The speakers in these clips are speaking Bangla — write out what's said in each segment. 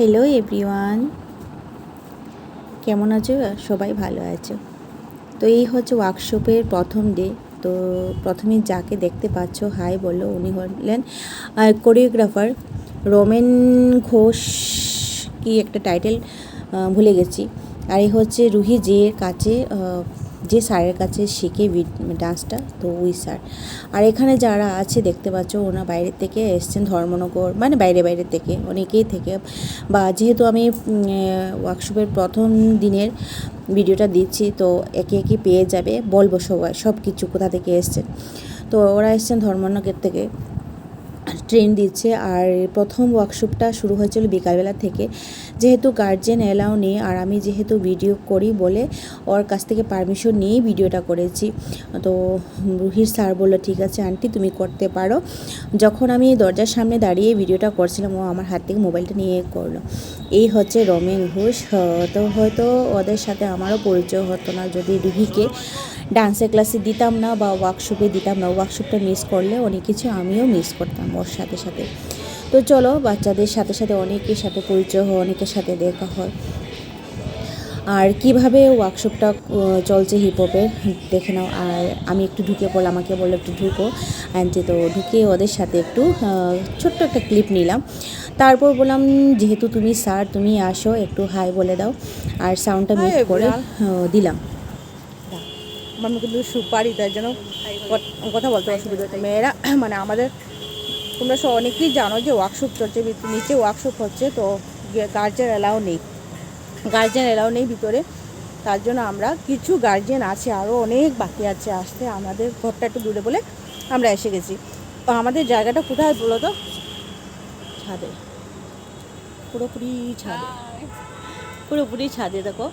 হ্যালো এভরিওয়ান কেমন আছো? সবাই ভালো আছো। তো এই হচ্ছে ওয়ার্কশপের প্রথম ডে তো প্রথমে যাকে দেখতে পাচ্ছ হাই বলল উনি হলেন কোরিওগ্রাফার রোমেন ঘোষ কি একটা টাইটেল ভুলে গেছি। আর এই হচ্ছে রুহি যে কাছে যে স্যারের কাছে শিখে ডান্সটা তো ওই স্যার। আর এখানে যারা আছে, দেখতে পাচ্ছ ওনা বাইরে থেকে এসছেন ধর্মনগর মানে বাইরে বাইরে থেকে, অনেকেই থেকে। বা যেহেতু আমি ওয়ার্কশপের প্রথম দিনের ভিডিওটা দিচ্ছি, তো একে একে পেয়ে যাবে, বলব সবাই সব কিছু কোথা থেকে এসছেন তো ওরা এসছেন ধর্মনগর থেকে। ট্রেন দিচ্ছে আর প্রথম ওয়ার্কশপটা শুরু হয়েছিল বিকালবেলা থেকে। যেহেতু গার্জেন এলাও নেই আর আমি যেহেতু ভিডিও করি বলে ওর কাছ থেকে পারমিশন নিয়েই ভিডিওটা করেছি। তো রুহির স্যার বলল, ঠিক আছে আন্টি তুমি করতে পারো। যখন আমি দরজার সামনে দাঁড়িয়ে ভিডিওটা করছিলাম, ও আমার হাত থেকে মোবাইলটা নিয়ে করল। এই হচ্ছে রমেন ঘোষ। তো হয়তো ওদের সাথে আমারও পরিচয় হতো না যদি রুহিকে। ডান্সের ক্লাসে দিতাম না বা ওয়ার্কশপে দিতাম না। ওয়ার্কশপটা মিস করলে অনেক কিছু আমিও মিস করতাম ওর সাথে সাথে। তো চলো বাচ্চাদের সাথে সাথে অনেকের সাথে পরিচয় হয় অনেকের সাথে দেখা হয়। আর কীভাবে ওয়ার্কশপটা চলছে হিপহপের দেখে নাও। আর আমি একটু ঢুকে পড়লাম আমাকে বলল একটু ঢুকো। আনতে তো ঢুকে ওদের সাথে একটু ছোট্ট একটা ক্লিপ নিলাম। তারপর বললাম যেহেতু তুমি স্যার তুমি আসো একটু হাই বলে দাও। আর সাউন্ডটা মিট করে দিলাম। আমার মুখে কিন্তু সুপারি তাই জন্য কত- কথা বলতে অসুবিধা হচ্ছে। মেয়েরা মানে আমাদের তোমরা সব অনেকেই জানো যে ওয়ার্কশপ চলছে নিচে ওয়ার্কশপ হচ্ছে তো গার্জেন এলাও নেই। গার্জেন এলাও নেই ভিতরে। তার জন্য আমরা কিছু গার্জেন আছে আরও অনেক বাকি আছে আসতে আমাদের ঘরটা একটু দূরে বলে আমরা এসে গেছি। তো আমাদের জায়গাটা কোথায় বলো তো? ছাদে। পুরোপুরি ছাদে। পুরোপুরি ছাদে দেখো।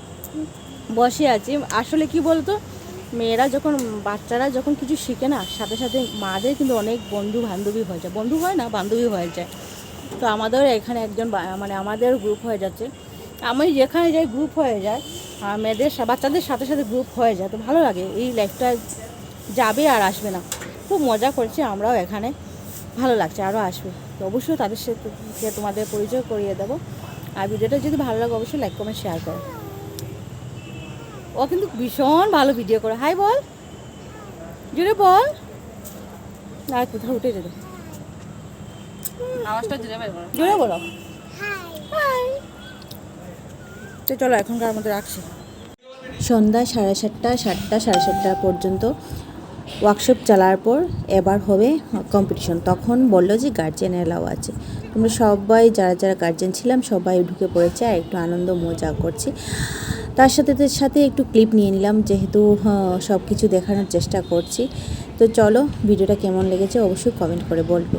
বসে আছি। আসলে কি বলতো? মেয়েরা যখন, বাচ্চারা যখন কিছু শিখে না, সাথে সাথে মাদের কিন্তু অনেক বন্ধু বান্ধবী হয়ে যায়। বন্ধু হয় না, বান্ধবী হয়ে যায়। তো আমাদের এখানে একজন মানে আমাদের গ্রুপ হয়ে যাচ্ছে। আমি যেখানে যাই গ্রুপ হয়ে যায় মেয়েদের বাচ্চাদের সাথে সাথে গ্রুপ হয়ে যায়। তো ভালো লাগে, এই লাইফটা যাবে আর আসবে না। খুব মজা করছি, আমরাও এখানে ভালো লাগছে আরও আসবে। তো অবশ্যই তাদের সাথে তোমাদের পরিচয় করিয়ে দেবো। আর ভিডিওটা যদি ভালো লাগে, অবশ্যই লাইক কমেন্ট শেয়ার করো। ও কিন্তু ভীষণ ভালো ভিডিও করে। হাই বল। জুড়ে বল। আর কোথাও উঠে যেত। আওয়াজটা দিলে বের করো। জুড়ে বলো। হাই তো চলো এখনকার মধ্যে রাখছি। সন্ধ্যা সাড়ে সাতটা সাতটা সাড়ে সাতটা পর্যন্ত ওয়ার্কশপ চালার পর এবার হবে কম্পিটিশন তখন বলল যে গার্জেন এলাও আছে। তোমরা সবাই যারা যারা গার্জেন ছিলাম সবাই ঢুকে পড়েছে আর একটু আনন্দ মজা করছি। তার সাথে সাথে একটু ক্লিপ নিয়ে নিলাম, যেহেতু সব কিছু দেখানোর চেষ্টা করছি। তো চলো, ভিডিওটা কেমন লেগেছে অবশ্যই কমেন্ট করে বলবে।